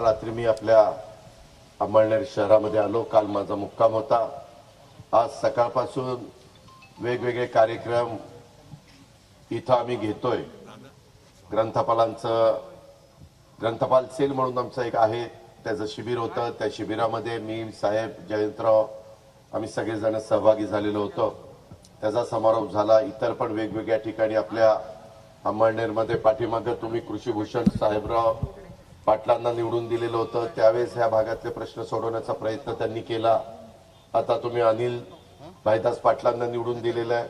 रात्री मी आपल्या अंमळनेर शहरामध्ये आलो. काल माझा मुक्काम होता. आज सकाळपासून वेगवेगळे कार्यक्रम इथं आम्ही घेतोय. ग्रंथपालांचं ग्रंथपाल सेल म्हणून आमचं एक आहे. त्याचं शिबिर होतं. त्या शिबिरामध्ये मी साहेब जयंतराव आम्ही सगळेजण सहभागी झालेलो होतो. त्याचा समारोप झाला. इतर पण वेगवेगळ्या ठिकाणी आपल्या अंमळनेरमध्ये पाठीमागं तुम्ही कृषीभूषण साहेबराव पाटलांना निवडून दिलेलं होतं. त्यावेळेस ह्या भागातले प्रश्न सोडवण्याचा प्रयत्न त्यांनी केला. आता तुम्ही अनिल भाईदास पाटलांना निवडून दिलेलं आहे.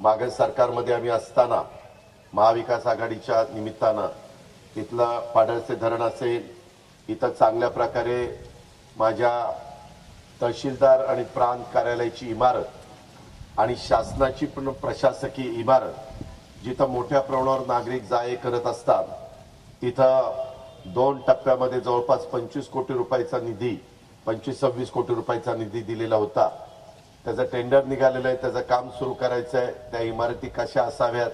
मागे सरकारमध्ये आम्ही असताना महाविकास आघाडीच्या निमित्तानं तिथलं पाडळचे धरण असेल इथं चांगल्या प्रकारे माझ्या तहसीलदार आणि प्रांत कार्यालयाची इमारत आणि शासनाची पण प्रशासकीय इमारत जिथं मोठ्या प्रमाणावर नागरिक जाये करत असतात तिथं दोन टप्प्यामध्ये जवळपास पंचवीस कोटी रुपयाचा निधी पंचवीस सव्वीस कोटी रुपयाचा निधी दिलेला होता. त्याचं टेंडर निघालेलं आहे त्याचं काम सुरू करायचं आहे. त्या इमारती कशा असाव्यात?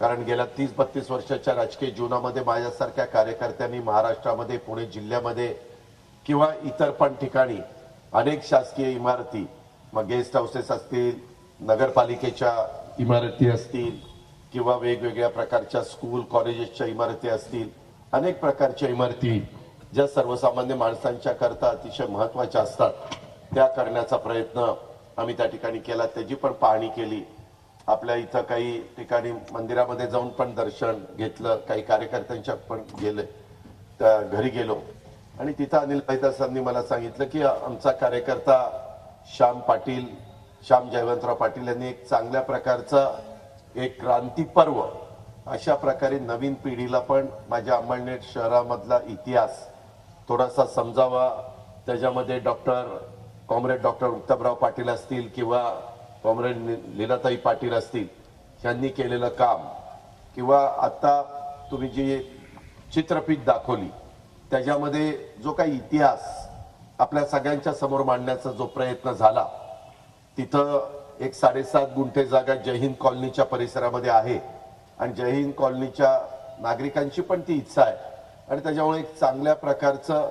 कारण गेल्या तीस बत्तीस वर्षाच्या राजकीय जीवनामध्ये माझ्यासारख्या कार्यकर्त्यांनी महाराष्ट्रामध्ये पुणे जिल्ह्यामध्ये किंवा इतर पण ठिकाणी अनेक शासकीय इमारती मग गेस्ट हाऊसेस असतील नगरपालिकेच्या इमारती असतील किंवा वेगवेगळ्या प्रकारच्या स्कूल कॉलेजेसच्या इमारती असतील अनेक प्रकारच्या इमारती ज्या सर्वसामान्य माणसांच्या करता अतिशय महत्त्वाच्या असतात. त्या करण्याचा प्रयत्न आम्ही त्या ठिकाणी केला. त्याची पण पाहणी केली. आपल्या इथं काही ठिकाणी मंदिरामध्ये जाऊन पण दर्शन घेतलं. काही कार्यकर्त्यांच्या पण गेले. त्या घरी गेलो. आणि तिथं अनिल पैदासांनी मला सांगितलं की आमचा कार्यकर्ता श्याम पाटील श्याम जयवंतराव पाटील यांनी एक चांगल्या प्रकारचं एक क्रांती पर्व अशा प्रकारे नवीन पिढीला पण माझ्या अंमळनेर शहरामधला इतिहास थोडासा समजावा. त्याच्यामध्ये doctor comrade doctor Uttamrao Patil असतील किंवा कॉम्रेड लीलाताई पाटील असतील यांनी केलेलं काम. किंवा आत्ता तुम्ही जी चित्रपीठ दाखवली त्याच्यामध्ये जो काही इतिहास आपल्या सगळ्यांच्या समोर मांडण्याचा जो प्रयत्न झाला तिथं एक साडेसात गुंठे जागा जयहिंद कॉलनीच्या परिसरामध्ये आहे. आणि जय हिंद कॉलनीच्या नागरिकांची पण ती इच्छा आहे आणि त्याच्यामुळे एक चांगल्या प्रकारचं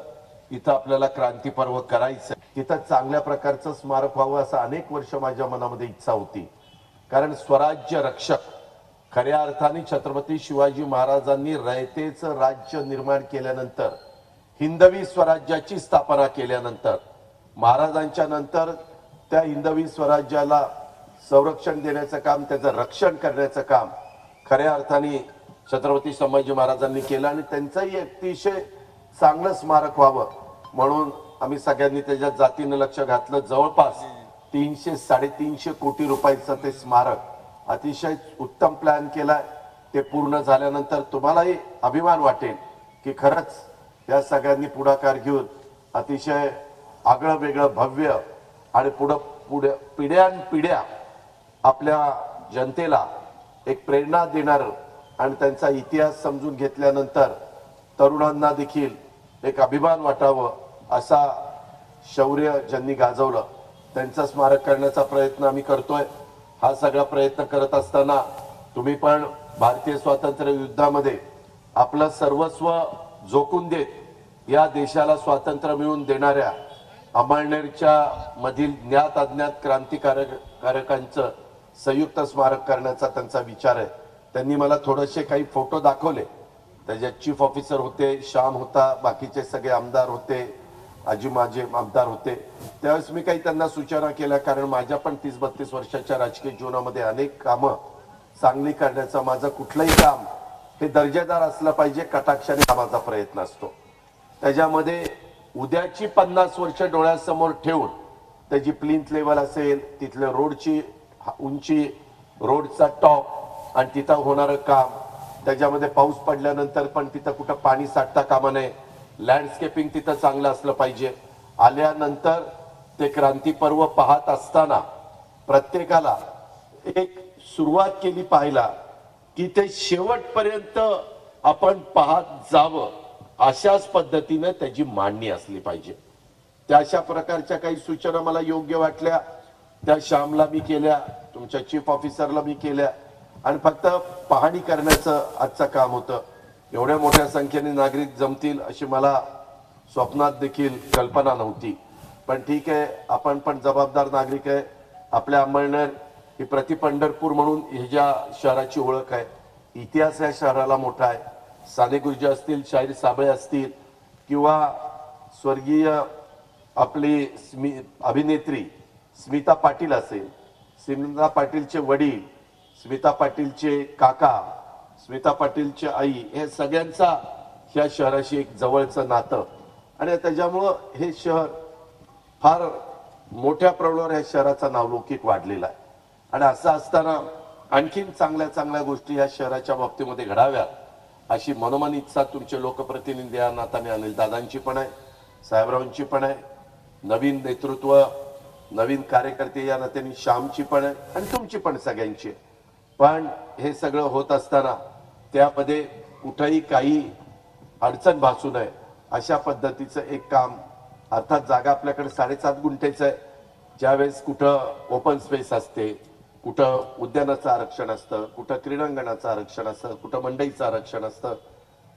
इथं आपल्याला क्रांती पर्व करायचं आहे. तिथं चांगल्या प्रकारचं स्मारक व्हावं असं अनेक वर्ष माझ्या मनामध्ये इच्छा होती कारण स्वराज्य रक्षक खऱ्या अर्थाने छत्रपती शिवाजी महाराजांनी रयतेचं राज्य निर्माण केल्यानंतर हिंदवी स्वराज्याची स्थापना केल्यानंतर महाराजांच्या नंतर त्या हिंदवी स्वराज्याला संरक्षण देण्याचं काम त्याचं रक्षण करण्याचं काम खऱ्या अर्थाने छत्रपती संभाजी महाराजांनी केलं आणि त्यांचंही अतिशय चांगलं स्मारक व्हावं म्हणून आम्ही सगळ्यांनी त्याच्या जातीनं लक्ष घातलं. जवळपास तीनशे साडेतीनशे कोटी रुपयांचं ते स्मारक अतिशय उत्तम प्लॅन केलाय. ते पूर्ण झाल्यानंतर तुम्हालाही अभिमान वाटेल की खरंच या सगळ्यांनी पुढाकार घेऊन अतिशय आगळं वेगळं भव्य आणि पुढं पुढे पिढ्यानपिढ्या आपल्या जनतेला एक प्रेरणा देणार आणि त्यांचा इतिहास समजून घेतल्यानंतर तरुणांना देखील एक अभिमान वाटावं असा शौर्य ज्यांनी गाजवलं. त्यांचं स्मारक करण्याचा प्रयत्न आम्ही करतोय. हा सगळा प्रयत्न करत असताना तुम्ही पण भारतीय स्वातंत्र्य युद्धामध्ये आपलं सर्वस्व झोकून देत या देशाला स्वातंत्र्य मिळवून देणाऱ्या अमळनेरच्या मधील ज्ञात अज्ञात क्रांतिकारक कारकांचं संयुक्त स्मारक करण्याचा त्यांचा विचार आहे. त्यांनी मला थोडेसे काही फोटो दाखवले. त्याच्यात चीफ ऑफिसर होते श्याम होता बाकीचे सगळे आमदार होते आजी माझे आमदार होते. त्यावेळेस मी काही त्यांना सूचना केल्या कारण माझ्या पण तीस बत्तीस वर्षाच्या राजकीय जीवनामध्ये अनेक कामं चांगली करण्याचं माझं कुठलंही काम हे दर्जेदार असलं पाहिजे कटाक्षाने हा माझा प्रयत्न असतो. त्याच्यामध्ये उद्याची पन्नास वर्ष डोळ्यासमोर ठेवून त्याची प्लिंथ लेवल असेल तिथल्या रोडची उंची रोडचा टॉप आणि तिथं होणारं काम. त्याच्यामध्ये पाऊस पडल्यानंतर पण तिथं कुठं पाणी साठता कामा नये. लँडस्केपिंग तिथं चांगलं असलं पाहिजे. आल्यानंतर ते क्रांती पर्व पाहत असताना प्रत्येकाला एक सुरुवात केली पाहायला की ते शेवटपर्यंत आपण पाहत जावं. अशाच पद्धतीनं त्याची मांडणी असली पाहिजे. त्या अशा प्रकारच्या काही सूचना मला योग्य वाटल्या. त्या श्यामला मी केल्या तुमच्या चीफ ऑफिसरला मी केल्या. आणि फक्त पाहणी करण्याचं आजचं काम होतं. एवढ्या मोठ्या संख्येने नागरिक जमतील अशी मला स्वप्नात देखील कल्पना नव्हती. पण ठीक आहे आपण पण जबाबदार नागरिक आहे. आपल्या अंबळनेर ही प्रति पंढरपूर म्हणून हे ज्या शहराची ओळख आहे इतिहास या शहराला मोठा आहे. साने गुरुजी असतील शाहीर साबळे असतील किंवा स्वर्गीय आपली स्मि अभिनेत्री स्मिता पाटील असेल. स्मिता पाटीलचे वडील स्मिता पाटीलचे काका स्मिता पाटीलची आई हे सगळ्यांचा ह्या शहराशी एक जवळचं नातं. आणि त्याच्यामुळं हे शहर फार मोठ्या प्रमाणावर या शहराचा नावलौकिक वाढलेला आहे. आणि असं असताना आणखीन चांगल्या चांगल्या गोष्टी या शहराच्या बाबतीमध्ये घडाव्यात. अशी मनोमन इच्छा तुमचे लोकप्रतिनिधी या नाताने अनिल दादांची पण आहे साहेबरावांची पण आहे. नवीन नेतृत्व नवीन कार्यकर्ते या नात्याने श्यामची पण आहे आणि तुमची पण सगळ्यांची पण हे सगळं होत असताना त्यामध्ये कुठंही काही अडचण भासू नये. अशा पद्धतीचं एक काम अर्थात जागा आपल्याकडे साडेसात गुंठेच आहे. ज्यावेळेस कुठं ओपन स्पेस असते कुठं उद्यानाचं आरक्षण असतं कुठं क्रीडांगणाचं आरक्षण असतं कुठं मंडईचं आरक्षण असतं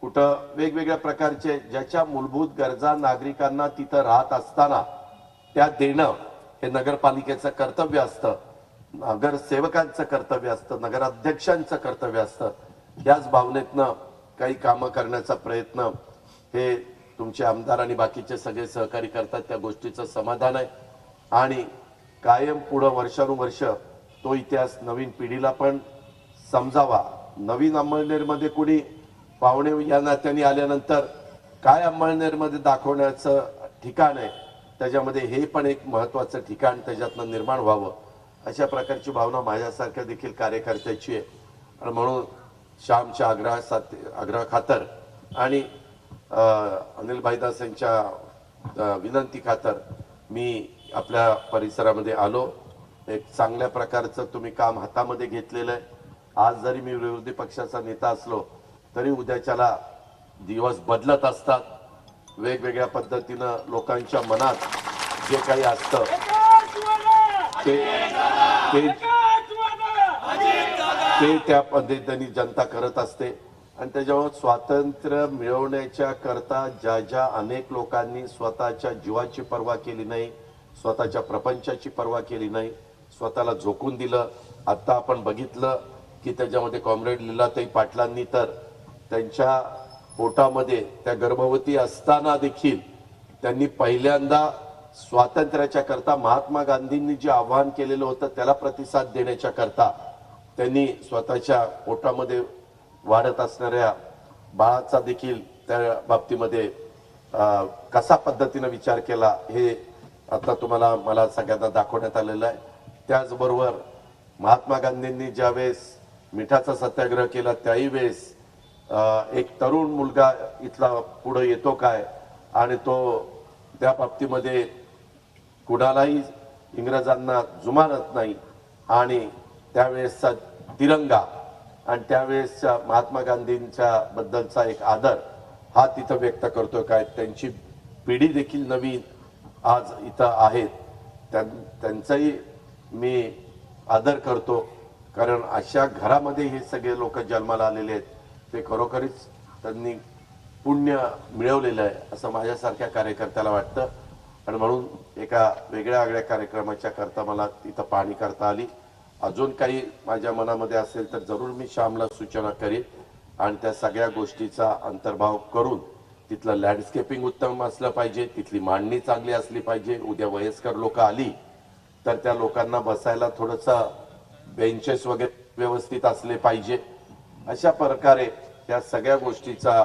कुठं वेगवेगळ्या प्रकारचे ज्याच्या मूलभूत गरजा नागरिकांना तिथं राहत असताना त्या देणं हे नगरपालिकेचं कर्तव्य असतं. नगरसेवकांचं कर्तव्य असतं नगराध्यक्षांचं कर्तव्य असतं. याच भावनेतनं काही कामं करण्याचा प्रयत्न हे तुमचे आमदार आणि बाकीचे सगळे सहकारी करतात. त्या गोष्टीचं समाधान आहे. आणि कायम पुढं वर्षानुवर्ष तो इतिहास नवीन पिढीला पण समजावा. नवीन अंमळनेरमध्ये कुणी पाहुणे या नात्याने आल्यानंतर काय अंमळनेरमध्ये दाखवण्याचं ठिकाण आहे? त्याच्यामध्ये हे पण एक महत्वाचं ठिकाण त्याच्यातनं निर्माण व्हावं. अशा प्रकारची भावना माझ्यासारख्या देखील कार्यकर्त्याची आहे. आणि म्हणून श्यामच्या आग्रहासाठी आग्रह खातर आणि अनिल भाईदास यांच्या विनंती खातर मी आपल्या परिसरामध्ये आलो. एक चांगल्या प्रकारचं तुम्ही काम हातामध्ये घेतलेलं आहे. आज जरी मी विरोधी पक्षाचा नेता असलो तरी उद्याच्याला दिवस बदलत असतात. वेगवेगळ्या पद्धतीनं लोकांच्या मनात जे काही असतं ते ते त्या पद्धतीने जनता करत असते. आणि त्याच्यामुळे स्वातंत्र्य मिळवण्याच्या करता ज्या ज्या अनेक लोकांनी स्वतःच्या जीवाची पर्वा केली नाही स्वतःच्या प्रपंचाची पर्वा केली नाही स्वतःला झोकून दिलं. आत्ता आपण बघितलं की त्याच्यामध्ये कॉम्रेड लीलाताई पाटलांनी तर त्यांच्या पोटामध्ये त्या गर्भवती असताना देखील त्यांनी पहिल्यांदा स्वातंत्र्याच्या करता महात्मा गांधींनी जे आव्हान केलेलं होतं त्याला प्रतिसाद देण्याच्या करता त्यांनी स्वतःच्या पोटामध्ये वाढत असणाऱ्या बाळाचा देखील त्या बाबतीमध्ये कसा पद्धतीनं विचार केला हे आता तुम्हाला मला सगळ्यांना दाखवण्यात आलेलं आहे. त्याचबरोबर महात्मा गांधींनी ज्यावेळेस मिठाचा सत्याग्रह केला त्याही वेळेस एक तरुण मुलगा इथला पुढे येतो काय? आणि तो त्या बाबतीमध्ये कुणालाही इंग्रजांना जुमानत नाही. आणि त्यावेळेसचा तिरंगा आणि त्यावेळेसच्या महात्मा गांधींच्या बद्दलचा एक आदर हा तिथं व्यक्त करतो काय? त्यांची पिढी देखील नवीन आज इथं आहेत त्यां- त्यांचाही मी आदर करतो. कारण अशा घरामध्ये हे सगळे लोक जन्माला आलेले आहेत. ते खरोखरीच त्यांनी पुण्य मिळवलेलं आहे असं माझ्यासारख्या कार्यकर्त्याला वाटतं. आणि म्हणून एका वेगळ्या वेगळ्या कार्यक्रमाच्या करता मला तिथं पाहणी करता आली. अजून काही माझ्या मनामध्ये असेल तर जरूर मी श्यामला सूचना करेन आणि त्या सगळ्या गोष्टीचा अंतर्भाव करून तिथलं लँडस्केपिंग उत्तम असलं पाहिजे तिथली मांडणी चांगली असली पाहिजे. उद्या वयस्कर लोक आली तर त्या लोकांना बसायला थोडंसं बेंचेस वगैरे व्यवस्थित असले पाहिजे. अशा प्रकारे त्या सगळ्या गोष्टीचा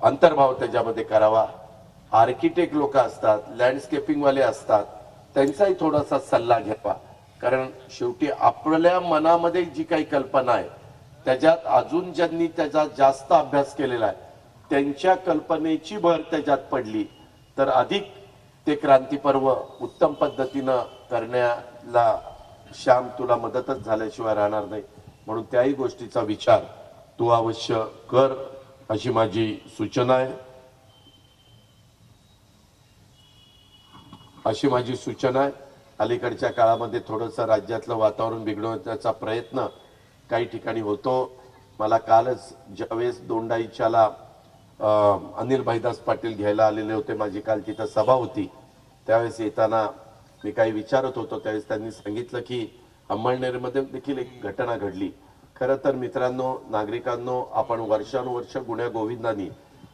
अंतर्भाव त्याच्यामध्ये करावा. आर्किटेक्ट लोक असतात लँडस्केपिंगवाले असतात त्यांचाही थोडासा सल्ला घ्यावा. कारण शेवटी आपल्या मनामध्ये जी काही कल्पना आहे त्याच्यात अजून ज्यांनी त्याचा जास्त अभ्यास केलेला आहे त्यांच्या कल्पनेची भर त्याच्यात पडली तर अधिक ते क्रांतीपर्व उत्तम पद्धतीनं करण्याला श्याम तुला मदतच झाल्याशिवाय राहणार नाही. म्हणून त्याही गोष्टीचा विचार तू अवश्य कर अशी माझी सूचना आहे. अशी माझी सूचना आहे. अलीकडच्या काळामध्ये थोडंसं राज्यातलं वातावरण बिघडवण्याचा प्रयत्न काही ठिकाणी होतो. मला कालच ज्यावेळेस दोंडाईच्याला अनिल भाईदास पाटील घ्यायला आलेले होते माझी काल तिथं सभा होती त्यावेळेस येताना मी काही विचारत होतो. त्यावेळेस त्यांनी सांगितलं की अंमळनेरमध्ये देखील एक घटना घडली. खरं तर मित्रांनो नागरिकांनो आपण वर्षानुवर्ष गुन्ह्या गोविंदांनी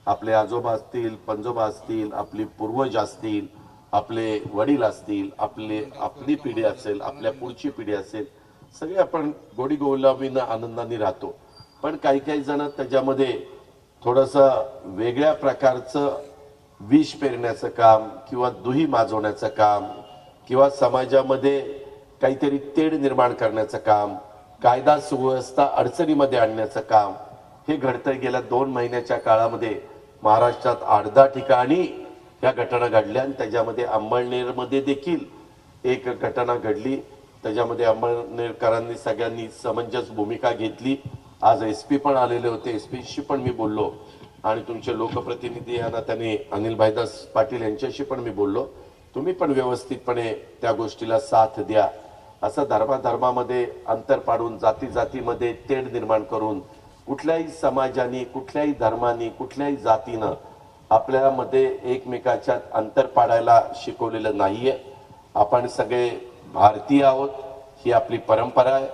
आपले आजोबा असतील पंजोबा असतील आपली पूर्वज असतील आपले वडील असतील आपले आपली पिढी असेल आपल्या पुढची पिढी असेल सगळे आपण गोडी गोलाबीनं आनंदाने राहतो. पण काही काही जण त्याच्यामध्ये थोडंसं वेगळ्या प्रकारचं विष पेरण्याचं काम किंवा दुही माजवण्याचं काम किंवा समाजामध्ये काहीतरी तेढ निर्माण करण्याचं काम कायदा सुव्यवस्था अडचणीमध्ये आणण्याचं काम हे घडतंय गेल्या दोन महिन्याच्या काळामध्ये महाराष्ट्रात आठ दहा ठिकाणी या घटना घडल्या आणि त्याच्यामध्ये अंमळनेरमध्ये देखील एक घटना घडली. त्याच्यामध्ये अंमळनेरकरांनी सगळ्यांनी समंजस भूमिका घेतली. आज एस पी पण आलेले होते. एस पीशी पण मी बोललो. आणि तुमचे लोकप्रतिनिधी या नात्याने अनिल भाईदास पाटील यांच्याशी पण मी बोललो. तुम्ही पण व्यवस्थितपणे त्या गोष्टीला साथ द्या. असं धर्माधर्मामध्ये अंतर पाडून जाती जातीमध्ये तेढ निर्माण करून कुठल्याही समाजाने कुठल्याही धर्माने कुठल्याही जातीनं आपल्यामध्ये एकमेकाच्या अंतर पाडायला शिकवलेलं नाहीये. आपण सगळे भारतीय आहोत ही आपली परंपरा आहे.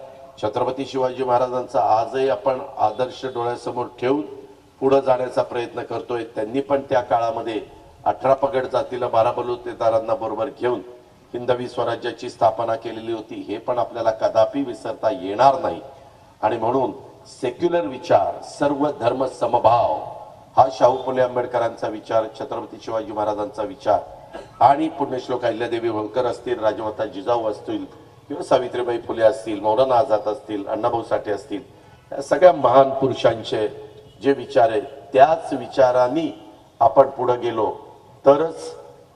छत्रपती शिवाजी महाराजांचा आजही आपण आदर्श डोळ्यासमोर ठेवून पुढे जाण्याचा प्रयत्न करतोय. त्यांनी पण त्या काळामध्ये अठरा पगड जातीला बारा बलुतेदारांना बरोबर घेऊन हिंदवी स्वराज्याची स्थापना केलेली होती हे पण आपल्याला कदापि विसरता येणार नाही. आणि म्हणून सेक्युलर विचार सर्व धर्म समभाव हा शाहू फुले आंबेडकरांचा विचार छत्रपती शिवाजी महाराजांचा विचार आणि पुण्यश्लोक अहिल्यादेवी होळकर असतील राजमाता जिजाऊ असतील किंवा सावित्रीबाई फुले असतील मौलाना आझाद असतील अण्णाभाऊ साठे असतील या सगळ्या महान पुरुषांचे जे विचार आहेत त्याच विचारांनी आपण पुढे गेलो. तरच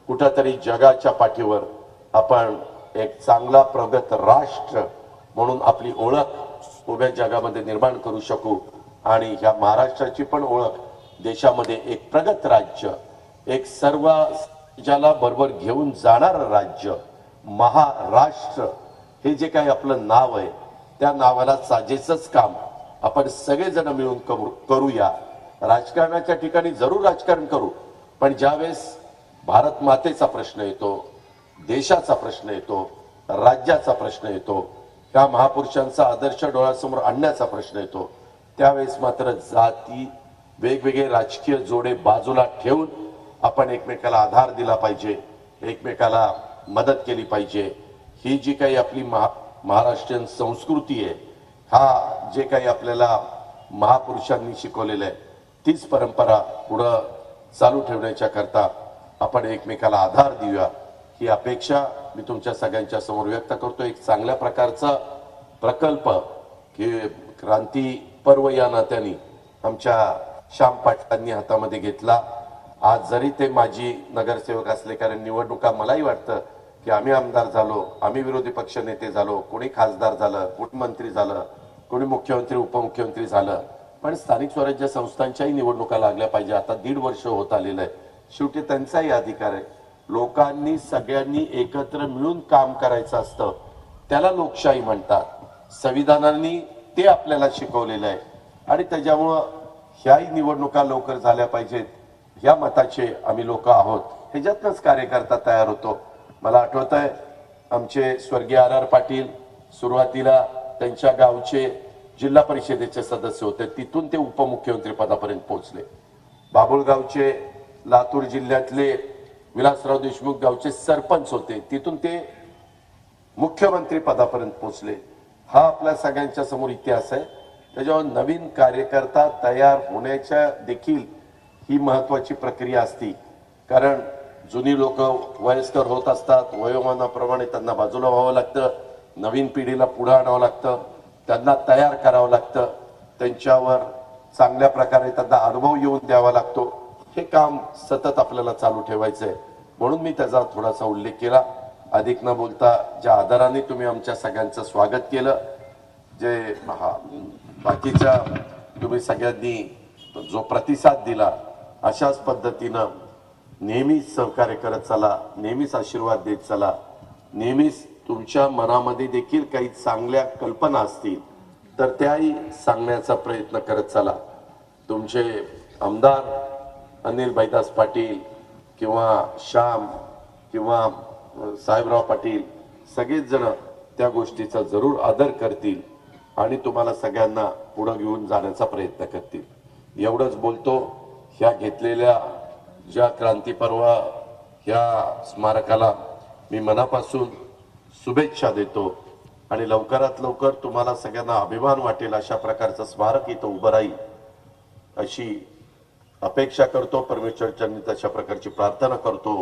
कुठंतरी जगाच्या पाठीवर आपण एक चांगला प्रगत राष्ट्र म्हणून आपली ओळख उभ्या जगामध्ये निर्माण करू शकू. आणि ह्या महाराष्ट्राची पण ओळख देशामध्ये एक प्रगत राज्य एक सर्व ज्याला बरोबर घेऊन जाणारं राज्य महाराष्ट्र हे जे काही आपलं नाव आहे त्या नावाला साजेचंच काम आपण सगळेजण मिळून करू करूया. राजकारणाच्या ठिकाणी जरूर राजकारण करू पण ज्यावेळेस भारत मातेचा प्रश्न येतो देशाचा प्रश्न येतो राज्याचा प्रश्न येतो त्या महापुरुषांचा आदर्श डोळ्यासमोर आणण्याचा प्रश्न येतो. त्यावेळेस मात्र जाती वेगवेगळे राजकीय जोडे बाजूला ठेवून आपण एकमेकाला आधार दिला पाहिजे एकमेकाला मदत केली पाहिजे. ही जी काही आपली महा महाराष्ट्रीयन संस्कृती आहे हा जे काही आपल्याला महापुरुषांनी शिकवलेलं आहे तीच परंपरा पुढं चालू ठेवण्याच्या करता आपण एकमेकाला आधार देऊया. ही अपेक्षा मी तुमच्या सगळ्यांच्या समोर व्यक्त करतो. एक चांगल्या प्रकारचा प्रकल्प की क्रांती पर्व या नात्याने आमच्या श्याम पाटलांनी हातामध्ये घेतला. आज जरी ते माजी नगरसेवक असले कारण निवडणुका मलाही वाटतं की आम्ही आमदार झालो आम्ही विरोधी पक्ष नेते झालो कोणी खासदार झालं कोणी मंत्री झालं कोणी मुख्यमंत्री उपमुख्यमंत्री झालं. पण स्थानिक स्वराज्य संस्थांच्याही निवडणुका लागल्या पाहिजे. आता दीड वर्ष होत आलेलं आहे. शेवटी त्यांचाही अधिकार आहे. लोकांनी सगळ्यांनी एकत्र मिळून काम करायचं असतं. त्याला लोकशाही म्हणतात. संविधानाने ते आपल्याला शिकवलेलं आहे. आणि त्याच्यामुळं ह्याही निवडणुका लवकर झाल्या पाहिजेत. ह्या मताचे आम्ही लोक आहोत. ह्याच्यातनंच कार्यकर्ता तयार होतो. मला आठवत आहे आमचे स्वर्गीय आर आर पाटील सुरुवातीला त्यांच्या गावचे जिल्हा परिषदेचे सदस्य होते. तिथून ते उपमुख्यमंत्री पदापर्यंत पोहोचले. बाबुळगावचे लातूर जिल्ह्यातले विलासराव देशमुख गावचे सरपंच होते. तिथून ते मुख्यमंत्री पदापर्यंत पोहोचले. हा आपल्या सगळ्यांच्या समोर इतिहास आहे. त्याच्यावर नवीन कार्यकर्ता तयार होण्याच्या देखील ही महत्वाची प्रक्रिया असती. कारण जुनी लोक वयस्कर होत असतात. वयोमानाप्रमाणे त्यांना बाजूला व्हावं लागतं. नवीन पिढीला पुढं आणावं लागतं. त्यांना तयार करावं लागतं. त्यांच्यावर चांगल्या प्रकारे त्यांना अनुभव येऊन द्यावा लागतो. हे काम सतत आपल्याला चालू ठेवायचं आहे म्हणून मी त्याचा थोडासा उल्लेख केला. अधिक न बोलता ज्या आदराने तुम्ही आमच्या सगळ्यांचं स्वागत केलं जे हा- बाकीच्या तुम्ही सगळ्यांनी जो प्रतिसाद दिला अशाच पद्धतीनं नेहमीच सहकार्य करत चला नेहमीच आशीर्वाद देत चला. नेहमीच तुमच्या मनामध्ये देखील काही चांगल्या कल्पना असतील तर त्याही सांगण्याचा प्रयत्न करत चला. तुमचे आमदार अनिल भाईदास पाटील किंवा श्याम किंवा साहेबराव पाटील सगळेच जण त्या गोष्टीचा जरूर आदर करतील आणि तुम्हाला सगळ्यांना पुढं घेऊन जाण्याचा प्रयत्न करतील. एवढंच बोलतो ह्या घेतलेल्या ज्या क्रांती पर्व ह्या स्मारकाला मी मनापासून शुभेच्छा देतो आणि लवकरात लवकर तुम्हाला सगळ्यांना अभिमान वाटेल अशा प्रकारचं स्मारक इथं उभं राहील अशी अपेक्षा करतो परमेश्वरच्यांनी तशा प्रकारची प्रार्थना करतो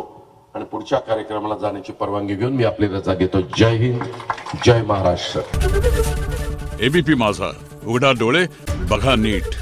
आणि पुढच्या कार्यक्रमाला जाण्याची परवानगी घेऊन मी आपली रजा घेतो. जय हिंद जय महाराष्ट्र. एबीपी माझा उघडा डोळे बघा नीट.